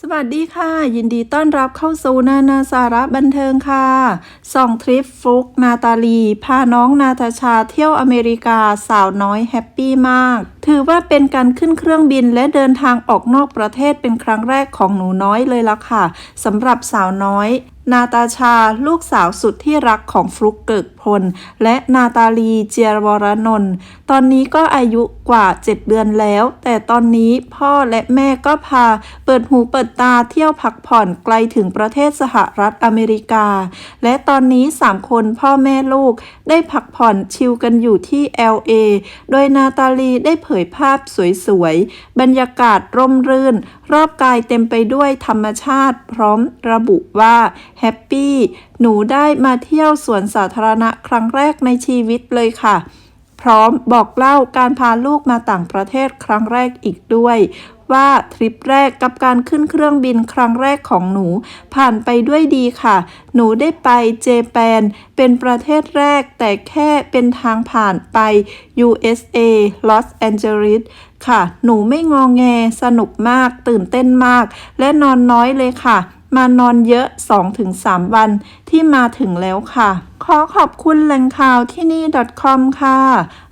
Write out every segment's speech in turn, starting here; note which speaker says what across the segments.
Speaker 1: สวัสดีค่ะ ยินดีต้อนรับเข้าสู่นานาสาระบันเทิงค่ะส่องทริปฟลุกนาตาลี พาน้องนาตาชาเที่ยวอเมริกาสาวน้อยแฮปปี้มาก ถือว่าเป็นการขึ้นเครื่องบินและเดินทางออกนอกประเทศเป็นครั้งแรกของหนูน้อยเลยล่ะค่ะสำหรับสาวน้อย นาตาชา ลูกสาวสุดที่รักของฟลุกเกิกพล และนาตาลีเจียรวรนนท์ตอนนี้ก็อายุกว่า 7 เดือนแล้ว แต่ตอนนี้พ่อและแม่ก็พา เปิดหูเปิดตาเที่ยวพักผ่อนไกลถึงประเทศสหรัฐอเมริกา และตอนนี้ 3 คนพ่อแม่ลูกได้พักผ่อนชิลกันอยู่ที่ LA โดยนาตาลีได้เผยภาพสวยๆ บรรยากาศร่มรื่น รอบกายเต็มไปด้วยธรรมชาติ พร้อมระบุว่าแฮปปี้หนูได้มาเที่ยวสวนสาธารณะครั้งแรกในชีวิตเลยค่ะ ร้อมบอกเล่าการพาลูกมาต่างประเทศครั้งแรกอีกด้วย ว่าทริปแรกกับการขึ้นเครื่องบินครั้งแรกของหนู ผ่านไปด้วยดีค่ะ หนูได้ไปเจแปน เป็นประเทศแรกแต่แค่เป็นทางผ่านไป USA Los Angeles ค่ะ หนูไม่งองแงสนุกมาก ตื่นเต้นมาก และนอนน้อยเลยค่ะ มานอนเยอะ 2-3 วันที่มาถึงแล้วค่ะ ขอขอบคุณแหล่งข่าวที่นี่ .com ค่ะ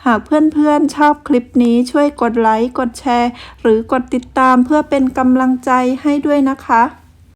Speaker 1: หากเพื่อนๆชอบคลิปนี้ช่วยกดไลค์ กดแชร์ หรือกดติดตามเพื่อเป็นกำลังใจให้ด้วยนะคะ